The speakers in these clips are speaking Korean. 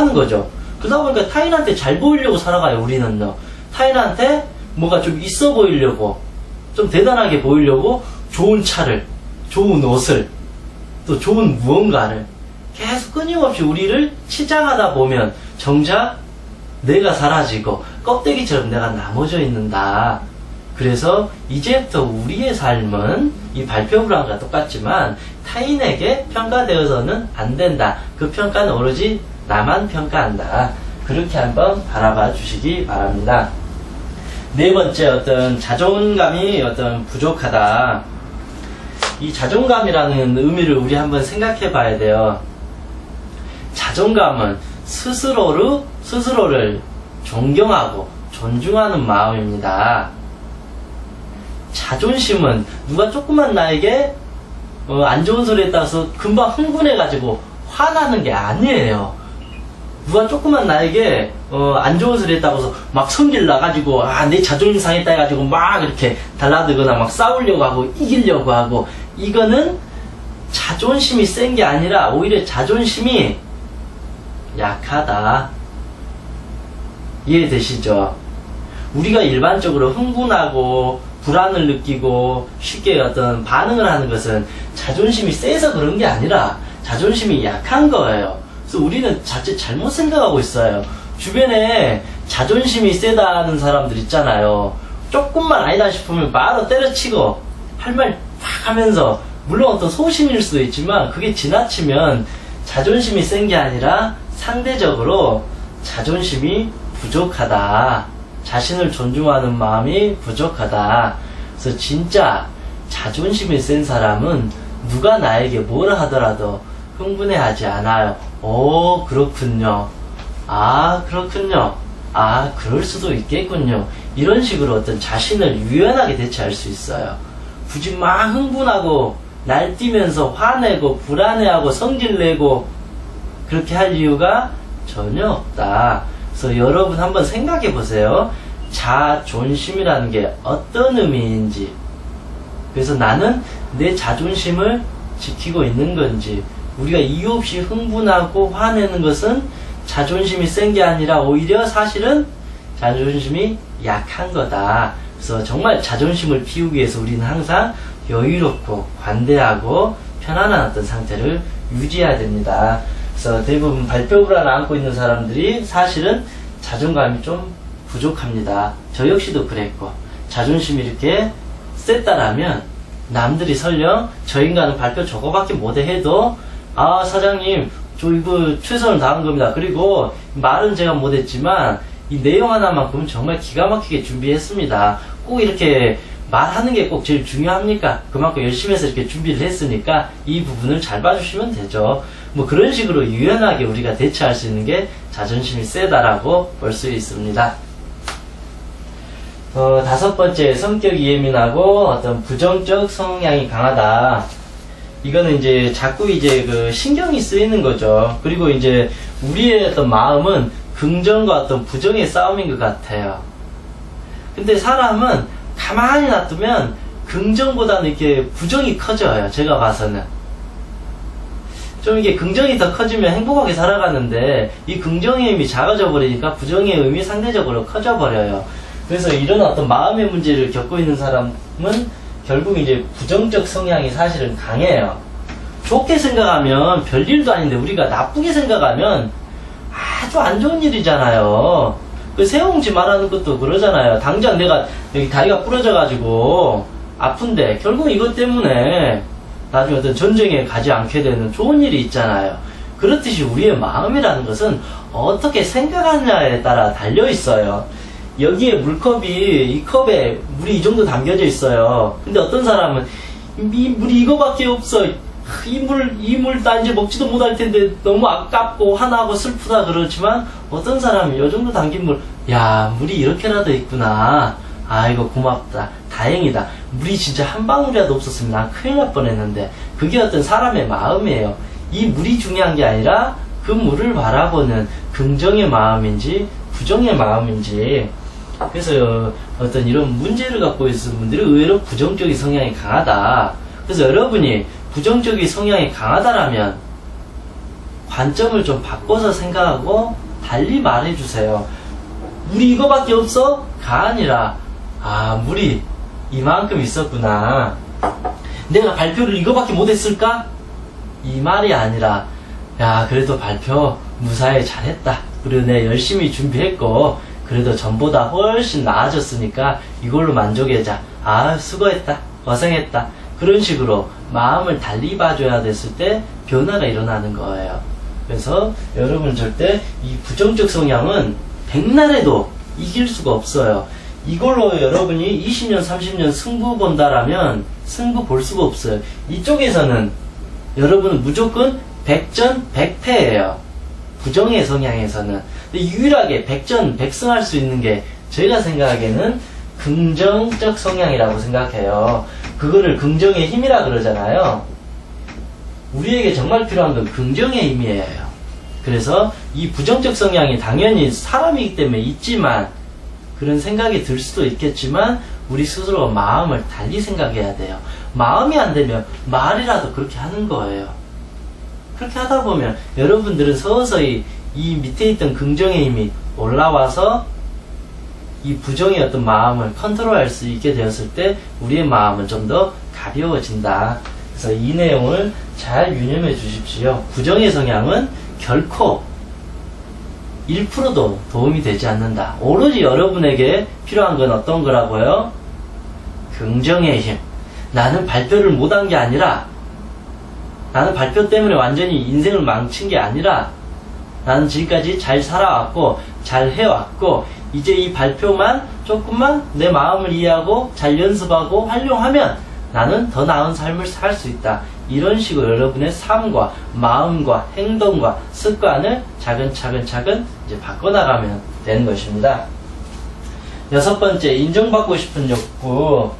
하는 거죠. 그러다 보니까 타인한테 잘 보이려고 살아가요, 우리는요. 타인한테 뭐가 좀 있어 보이려고, 좀 대단하게 보이려고 좋은 차를, 좋은 옷을, 또 좋은 무언가를 계속 끊임없이 우리를 치장하다 보면 정작 내가 사라지고 껍데기처럼 내가 나머져 있는다. 그래서 이제부터 우리의 삶은 이 발표 불안과 똑같지만 타인에게 평가되어서는 안 된다. 그 평가는 오로지 나만 평가한다. 그렇게 한번 바라봐 주시기 바랍니다. 네 번째 어떤 자존감이 어떤 부족하다. 이 자존감이라는 의미를 우리 한번 생각해 봐야 돼요. 자존감은 스스로를, 스스로를 존경하고 존중하는 마음입니다. 자존심은 누가 조금만 나에게 어, 안 좋은 소리 했다고 해서 금방 흥분해가지고 화나는 게 아니에요. 누가 조금만 나에게 어, 안 좋은 소리 했다고 해서 막 성질 나가지고 아 내 자존심 상했다 해가지고 막 이렇게 달라들거나 막 싸우려고 하고 이기려고 하고 이거는 자존심이 센 게 아니라 오히려 자존심이 약하다. 이해되시죠? 우리가 일반적으로 흥분하고 불안을 느끼고 쉽게 어떤 반응을 하는 것은 자존심이 세서 그런 게 아니라 자존심이 약한 거예요. 그래서 우리는 자칫 잘못 생각하고 있어요. 주변에 자존심이 세다는 사람들 있잖아요. 조금만 아니다 싶으면 바로 때려치고 할 말 팍 하면서 물론 어떤 소신일 수도 있지만 그게 지나치면 자존심이 센 게 아니라 상대적으로 자존심이 부족하다. 자신을 존중하는 마음이 부족하다. 그래서 진짜 자존심이 센 사람은 누가 나에게 뭐라 하더라도 흥분해 하지 않아요. 오, 그렇군요. 아, 그렇군요. 아, 그럴 수도 있겠군요. 이런 식으로 어떤 자신을 유연하게 대처할 수 있어요. 굳이 막 흥분하고 날뛰면서 화내고 불안해하고 성질내고 그렇게 할 이유가 전혀 없다. 그래서 여러분 한번 생각해 보세요. 자존심이라는 게 어떤 의미인지. 그래서 나는 내 자존심을 지키고 있는 건지. 우리가 이유 없이 흥분하고 화내는 것은 자존심이 센 게 아니라 오히려 사실은 자존심이 약한 거다. 그래서 정말 자존심을 피우기 위해서 우리는 항상 여유롭고 관대하고 편안한 어떤 상태를 유지해야 됩니다. 그래서 대부분 발표 불안을 안고 있는 사람들이 사실은 자존감이 좀 부족합니다. 저 역시도 그랬고 자존심이 이렇게 셌다라면 남들이 설령 저 인간은 발표 저거밖에 못해 해도 아 사장님 저 이거 최선을 다한 겁니다. 그리고 말은 제가 못했지만 이 내용 하나만큼은 정말 기가 막히게 준비했습니다. 꼭 이렇게 말하는 게 꼭 제일 중요합니까? 그만큼 열심히 해서 이렇게 준비를 했으니까 이 부분을 잘 봐주시면 되죠. 뭐 그런 식으로 유연하게 우리가 대처할 수 있는 게 자존심이 세다라고 볼 수 있습니다. 어, 다섯 번째, 성격이 예민하고 어떤 부정적 성향이 강하다. 이거는 이제 자꾸 이제 그 신경이 쓰이는 거죠. 그리고 이제 우리의 어떤 마음은 긍정과 어떤 부정의 싸움인 것 같아요. 근데 사람은 가만히 놔두면 긍정보다는 이렇게 부정이 커져요. 제가 봐서는. 좀 이게 긍정이 더 커지면 행복하게 살아가는데 이 긍정의 힘이 작아져 버리니까 부정의 힘이 상대적으로 커져 버려요. 그래서 이런 어떤 마음의 문제를 겪고 있는 사람은 결국 이제 부정적 성향이 사실은 강해요. 좋게 생각하면 별일도 아닌데 우리가 나쁘게 생각하면 아주 안 좋은 일이잖아요. 그 세웅지 말하는 것도 그러잖아요. 당장 내가 여기 다리가 부러져가지고 아픈데 결국 이것 때문에 나중에 어떤 전쟁에 가지 않게 되는 좋은 일이 있잖아요. 그렇듯이 우리의 마음이라는 것은 어떻게 생각하느냐에 따라 달려 있어요. 여기에 물컵이 이 컵에 물이 이 정도 담겨져 있어요. 근데 어떤 사람은 이 물이 이거밖에 없어. 이 물, 이 물 나 이제 먹지도 못할 텐데 너무 아깝고 화나고 슬프다 그렇지만 어떤 사람은 이 정도 담긴 물, 야, 물이 이렇게라도 있구나. 아이고 고맙다. 다행이다. 물이 진짜 한 방울이라도 없었으면 난 큰일 날 뻔했는데 그게 어떤 사람의 마음이에요. 이 물이 중요한 게 아니라 그 물을 바라보는 긍정의 마음인지 부정의 마음인지 그래서 어떤 이런 문제를 갖고 있는 분들이 의외로 부정적인 성향이 강하다. 그래서 여러분이 부정적인 성향이 강하다라면 관점을 좀 바꿔서 생각하고 달리 말해주세요. 물이 이거밖에 없어? 가 아니라 아 물이 이만큼 있었구나. 내가 발표를 이거밖에 못했을까? 이 말이 아니라 야 그래도 발표 무사히 잘했다. 그리고 내 열심히 준비했고 그래도 전보다 훨씬 나아졌으니까 이걸로 만족해자. 아 수고했다. 고생했다. 그런 식으로 마음을 달리 봐줘야 됐을 때 변화가 일어나는 거예요. 그래서 여러분 절대 이 부정적 성향은 백날에도 이길 수가 없어요. 이걸로 여러분이 20년, 30년 승부 본다라면 승부 볼 수가 없어요. 이쪽에서는 여러분은 무조건 100전 100패예요. 부정의 성향에서는. 유일하게 100전 100승할 수 있는 게 제가 생각하기에는 긍정적 성향이라고 생각해요. 그거를 긍정의 힘이라 그러잖아요. 우리에게 정말 필요한 건 긍정의 힘이에요. 그래서 이 부정적 성향이 당연히 사람이기 때문에 있지만 그런 생각이 들 수도 있겠지만 우리 스스로 마음을 달리 생각해야 돼요. 마음이 안 되면 말이라도 그렇게 하는 거예요. 그렇게 하다 보면 여러분들은 서서히 이 밑에 있던 긍정의 힘이 올라와서 이 부정의 어떤 마음을 컨트롤할 수 있게 되었을 때 우리의 마음은 좀 더 가벼워진다. 그래서 이 내용을 잘 유념해 주십시오. 부정의 성향은 결코 1%도 도움이 되지 않는다. 오로지 여러분에게 필요한 건 어떤 거라고요? 긍정의 힘. 나는 발표를 못한 게 아니라 나는 발표 때문에 완전히 인생을 망친 게 아니라 나는 지금까지 잘 살아왔고 잘 해왔고 이제 이 발표만 조금만 내 마음을 이해하고 잘 연습하고 활용하면 나는 더 나은 삶을 살 수 있다. 이런 식으로 여러분의 삶과 마음과 행동과 습관을 차근차근 차근 이제 바꿔나가면 되는 것입니다. 여섯 번째, 인정받고 싶은 욕구.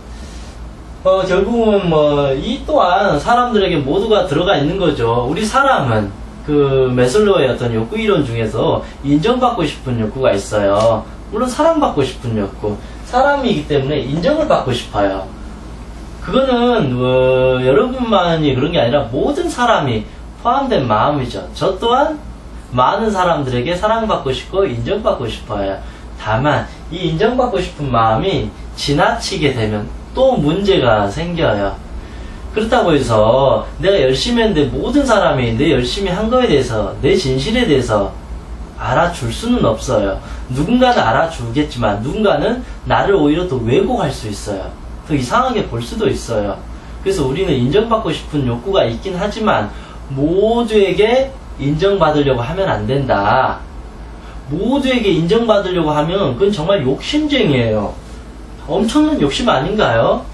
어, 결국은 뭐, 이 또한 사람들에게 모두가 들어가 있는 거죠. 우리 사람은 그 메슬로의 어떤 욕구 이론 중에서 인정받고 싶은 욕구가 있어요. 물론 사랑받고 싶은 욕구. 사람이기 때문에 인정을 받고 싶어요. 그거는 어, 여러분만이 그런 게 아니라 모든 사람이 포함된 마음이죠. 저 또한 많은 사람들에게 사랑받고 싶고 인정받고 싶어요. 다만 이 인정받고 싶은 마음이 지나치게 되면 또 문제가 생겨요. 그렇다고 해서 내가 열심히 했는데 모든 사람이 내 열심히 한 거에 대해서 내 진실에 대해서 알아줄 수는 없어요. 누군가는 알아주겠지만 누군가는 나를 오히려 더 왜곡할 수 있어요. 더 이상하게 볼 수도 있어요. 그래서 우리는 인정받고 싶은 욕구가 있긴 하지만 모두에게 인정받으려고 하면 안 된다. 모두에게 인정받으려고 하면 그건 정말 욕심쟁이에요. 엄청난 욕심 아닌가요?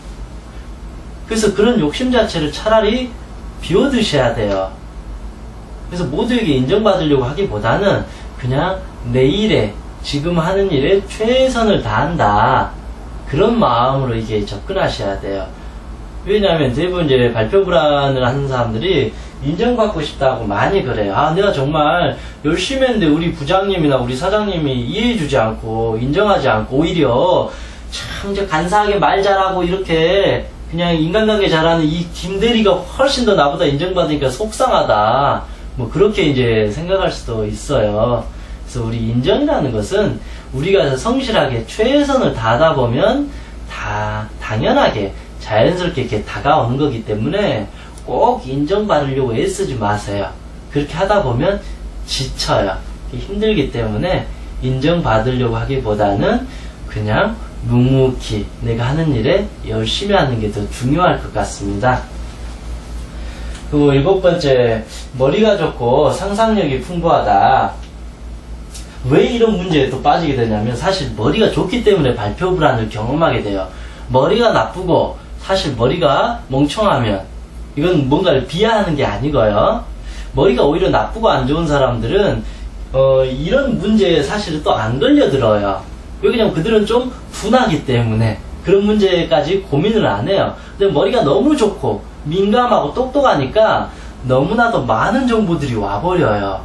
그래서 그런 욕심 자체를 차라리 비워두셔야 돼요. 그래서 모두에게 인정받으려고 하기보다는 그냥 내 일에 지금 하는 일에 최선을 다한다. 그런 마음으로 이게 접근하셔야 돼요. 왜냐하면 대부분 이제 발표 불안을 하는 사람들이 인정받고 싶다고 많이 그래요. 아, 내가 정말 열심히 했는데 우리 부장님이나 우리 사장님이 이해해주지 않고 인정하지 않고 오히려 참 이제 간사하게 말 잘하고 이렇게 그냥 인간관계 잘하는 이 김대리가 훨씬 더 나보다 인정받으니까 속상하다. 뭐 그렇게 이제 생각할 수도 있어요. 그래서 우리 인정이라는 것은 우리가 성실하게 최선을 다하다 보면 다 당연하게 자연스럽게 이렇게 다가오는 거기 때문에 꼭 인정받으려고 애쓰지 마세요. 그렇게 하다 보면 지쳐요. 힘들기 때문에 인정받으려고 하기보다는 그냥 묵묵히 내가 하는 일에 열심히 하는 게 더 중요할 것 같습니다. 그리고 일곱 번째, 머리가 좋고 상상력이 풍부하다. 왜 이런 문제에 또 빠지게 되냐면 사실 머리가 좋기 때문에 발표 불안을 경험하게 돼요. 머리가 나쁘고 사실 머리가 멍청하면 이건 뭔가를 비하하는 게 아니고요. 머리가 오히려 나쁘고 안 좋은 사람들은 어, 이런 문제에 사실은 또 안 걸려들어요. 왜냐면 그들은 좀 둔하기 때문에 그런 문제까지 고민을 안 해요. 근데 머리가 너무 좋고 민감하고 똑똑하니까 너무나도 많은 정보들이 와버려요.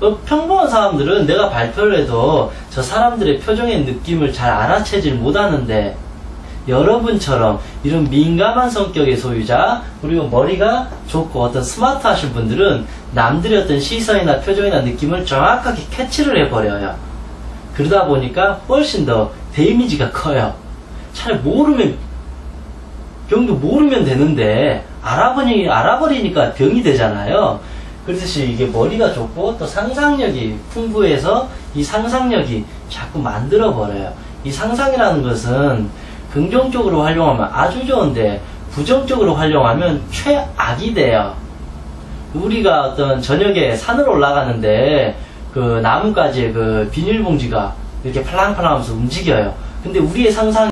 어, 평범한 사람들은 내가 발표를 해도 저 사람들의 표정의 느낌을 잘 알아채질 못하는데 여러분처럼 이런 민감한 성격의 소유자 그리고 머리가 좋고 어떤 스마트하신 분들은 남들의 어떤 시선이나 표정이나 느낌을 정확하게 캐치를 해버려요. 그러다 보니까 훨씬 더 데미지가 커요. 차라리 모르면 병도 모르면 되는데 알아보니 알아버리니까 병이 되잖아요. 그렇듯이 이게 머리가 좋고 또 상상력이 풍부해서 이 상상력이 자꾸 만들어 버려요. 이 상상이라는 것은 긍정적으로 활용하면 아주 좋은데 부정적으로 활용하면 최악이 돼요. 우리가 어떤 저녁에 산을 올라가는데 그 나뭇가지에 그 비닐봉지가 이렇게 팔랑팔랑하면서 움직여요. 근데 우리의 상상